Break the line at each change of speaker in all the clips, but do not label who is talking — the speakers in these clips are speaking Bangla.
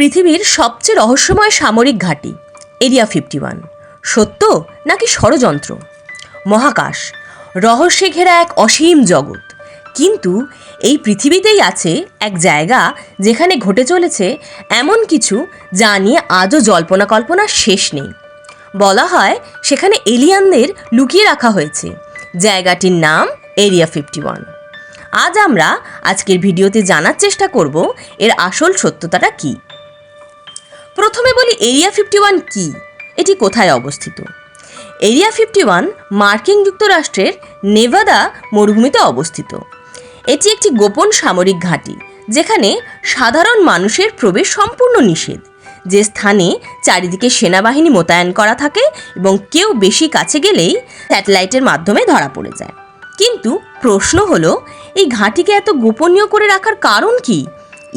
পৃথিবীর সবচেয়ে রহস্যময় সামরিক ঘাঁটি এরিয়া ফিফটি ওয়ান সত্য নাকি ষড়যন্ত্র? মহাকাশ, রহস্যে ঘেরা এক অসীম জগৎ। কিন্তু এই পৃথিবীতেই আছে এক জায়গা যেখানে ঘটে চলেছে এমন কিছু যা নিয়ে আজও জল্পনা কল্পনার শেষ নেই। বলা হয় সেখানে এলিয়ানদের লুকিয়ে রাখা হয়েছে। জায়গাটির নাম এরিয়া ফিফটি ওয়ান আজ আমরা আজকের ভিডিওতে জানার চেষ্টা করব এর আসল সত্যতাটা কী। প্রথমে বলি এরিয়া ফিফটি ওয়ান কী? এটি কোথায় অবস্থিত? এরিয়া ফিফটি ওয়ান মার্কিন যুক্তরাষ্ট্রের নেভাদা মরুভূমিতে অবস্থিত। এটি একটি গোপন সামরিক ঘাঁটি, যেখানে সাধারণ মানুষের প্রবেশ সম্পূর্ণ নিষেধ। যে স্থানে চারিদিকে সেনাবাহিনী মোতায়েন করা থাকে এবং কেউ বেশি কাছে গেলেই স্যাটেলাইটের মাধ্যমে ধরা পড়ে যায়। কিন্তু প্রশ্ন হলো, এই ঘাঁটিকে এত গোপনীয় করে রাখার কারণ কি?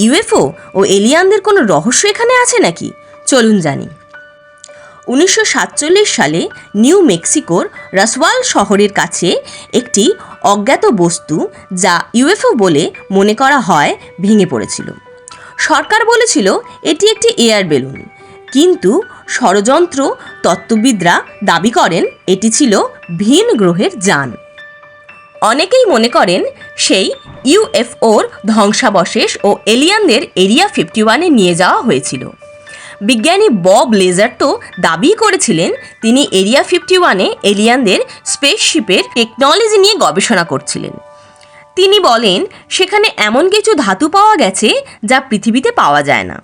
ইউএফও ও এলিয়ানদের কোনো রহস্য এখানে আছে নাকি? চলুন জানি। উনিশশো সাতচল্লিশ সালে নিউ মেক্সিকোর রাসওয়াল শহরের কাছে একটি অজ্ঞাত বস্তু যা ইউএফও বলে মনে করা হয় ভেঙে পড়েছিল। সরকার বলেছিল এটি একটি এয়ার বেলুন, কিন্তু ষড়যন্ত্র তত্ত্ববিদরা দাবি করেন এটি ছিল ভিন গ্রহের যান। অনেকেই মনে করেন সেই ইউএফওর ধ্বংসাবশেষ ও এলিয়ানদের এরিয়া ফিফটি ওয়ানে নিয়ে যাওয়া হয়েছিল। বিজ্ঞানী বব লেজার তো দাবি করেছিলেন, তিনি এরিয়া ফিফটি ওয়ানে এলিয়ানদের স্পেসশিপের টেকনোলজি নিয়ে গবেষণা করছিলেন। তিনি বলেন, সেখানে এমন কিছু ধাতু পাওয়া গেছে যা পৃথিবীতে পাওয়া যায় না।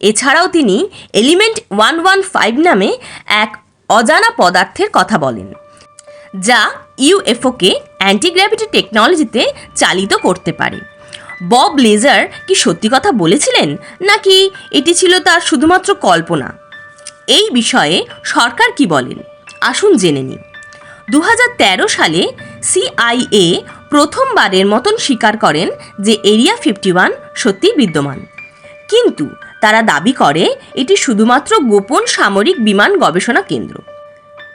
এছাড়াও তিনি এলিমেন্ট ওয়ান ওয়ান ফাইভ নামে এক অজানা পদার্থের কথা বলেন, যা ইউএফওকে অ্যান্টিগ্র্যাভিটি টেকনোলজিতে চালিত করতে পারে। বব লেজার কি সত্যি কথা বলেছিলেন? নাকি এটি ছিল তার শুধুমাত্র কল্পনা? এই বিষয়ে সরকার কি বলেন? আসুন জেনে নিই। দু সালে সিআইএ প্রথমবারের মতন স্বীকার করেন যে এরিয়া ফিফটি ওয়ান সত্যিই বিদ্যমান। কিন্তু তারা দাবি করে এটি শুধুমাত্র গোপন সামরিক বিমান গবেষণা কেন্দ্র।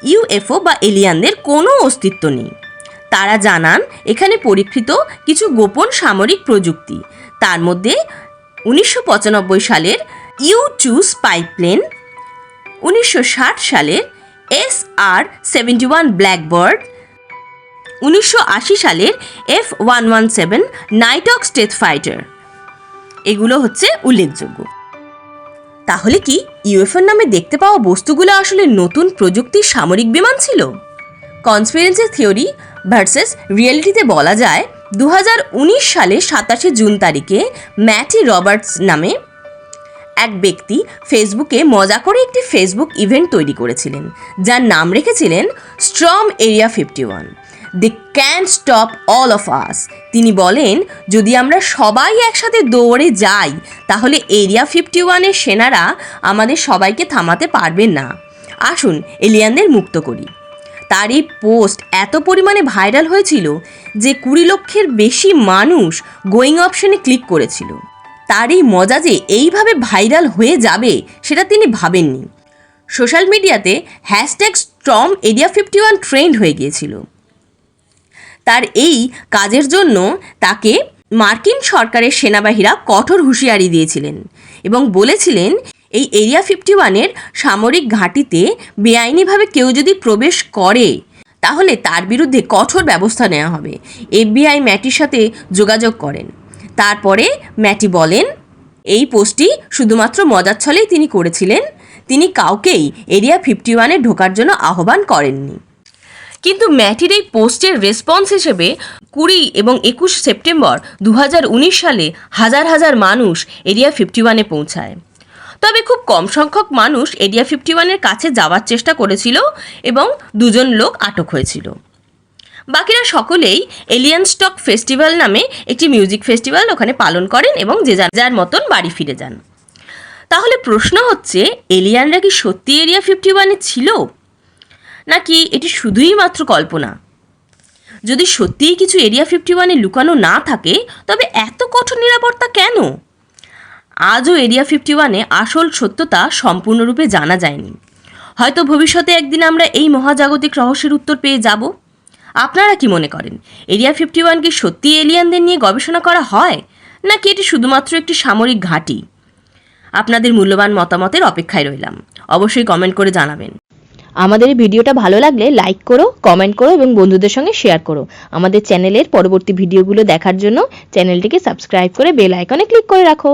ইউএফও বা এলিয়ানদের কোনো অস্তিত্ব নেই। তারা জানান, এখানে পরীক্ষিত কিছু গোপন সামরিক প্রযুক্তি। তার মধ্যে উনিশশো পঁচানব্বই সালের ইউ টু স্পাইপ্লেন, উনিশশো ষাট সালের S R seventy one blackbird, উনিশশো আশি সালের F one one seven nighthawk stealth fighter এগুলো হচ্ছে উল্লেখযোগ্য। তাহলে কি ইউএফএর নামে দেখতে পাওয়া বস্তুগুলো আসলে নতুন প্রযুক্তির সামরিক বিমান ছিল? কনসপিরেন্সি থিওরি ভার্সেস রিয়েলিটিতে বলা যায় দু হাজার উনিশ সালে সাতাশে জুন তারিখে ম্যাটি রবার্টস নামে এক ব্যক্তি ফেসবুকে মজা করে একটি ফেসবুক ইভেন্ট তৈরি করেছিলেন, যার নাম রেখেছিলেন storm area fifty one. They can stop all of us তিনি বলেন, যদি আমরা সবাই একসাথে দৌড়ে যাই, তাহলে এরিয়া ফিফটি ওয়ানের সেনারা আমাদের সবাইকে থামাতে পারবেন না। আসুন এলিয়ানদের মুক্ত করি। তার এই পোস্ট এত পরিমাণে ভাইরাল হয়েছিল যে কুড়ি লক্ষের বেশি মানুষ গোয়িং অপশনে ক্লিক করেছিল। তার এই মজা যে এইভাবে ভাইরাল হয়ে যাবে, সেটা তিনি ভাবেননি। সোশ্যাল মিডিয়াতে hashtag storm area fifty one trend হয়ে গিয়েছিল। তার এই কাজের জন্য তাকে মার্কিন সরকারের সেনাবাহীরা কঠোর হুঁশিয়ারি দিয়েছিলেন এবং বলেছিলেন, এই এরিয়া ফিফটি ওয়ানের সামরিক ঘাঁটিতে বেআইনিভাবে কেউ যদি প্রবেশ করে, তাহলে তার বিরুদ্ধে কঠোর ব্যবস্থা নেওয়া হবে। এফবিআই ম্যাটির সাথে যোগাযোগ করেন। তারপরে ম্যাটি বলেন, এই পোস্টটি শুধুমাত্র মজার ছলেই তিনি করেছিলেন। তিনি কাউকেই এরিয়া ফিফটি ওয়ানে ঢোকার জন্য আহ্বান করেননি। কিন্তু ম্যাটির এই পোস্টের রেসপন্স হিসেবে কুড়ি এবং একুশ সেপ্টেম্বর দু হাজার উনিশ সালে হাজার হাজার মানুষ এরিয়া ফিফটি ওয়ানে পৌঁছায়। তবে খুব কম সংখ্যক মানুষ এরিয়া ফিফটি ওয়ানের কাছে যাওয়ার চেষ্টা করেছিল এবং দুজন লোক আটক হয়েছিল। বাকিরা সকলেই এলিয়ান স্টক ফেস্টিভ্যাল নামে একটি মিউজিক ফেস্টিভ্যাল ওখানে পালন করেন এবং যে যার যার মতন বাড়ি ফিরে যান। তাহলে প্রশ্ন হচ্ছে, এলিয়ানরা কি সত্যি এরিয়া ফিফটি ওয়ানে ছিল? নাকি এটি শুধুই মাত্র কল্পনা? যদি সত্যিই কিছু এরিয়া ফিফটি ওয়ানে লুকানো না থাকে, তবে এত কঠোর নিরাপত্তা কেন? আজও এরিয়া ফিফটি ওয়ানে আসল সত্যতা সম্পূর্ণরূপে জানা যায়নি। হয়তো ভবিষ্যতে একদিন আমরা এই মহাজাগতিক রহস্যের উত্তর পেয়ে যাব। আপনারা কি মনে করেন এরিয়া ফিফটি ওয়ান কি সত্যি এলিয়ানদের নিয়ে গবেষণা করা হয়, নাকি এটি শুধুমাত্র একটি সামরিক ঘাঁটি? আপনাদের মূল্যবান মতামতের অপেক্ষায় রইলাম। অবশ্যই কমেন্ট করে জানাবেন।
আমাদের এই ভিডিওটা ভালো লাগলে লাইক করো কমেন্ট করো এবং বন্ধুদের সঙ্গে শেয়ার করো। আমাদের চ্যানেলের পরবর্তী ভিডিওগুলো দেখার জন্য চ্যানেলটিকে সাবস্ক্রাইব করে বেল আইকনে ক্লিক করে রাখো।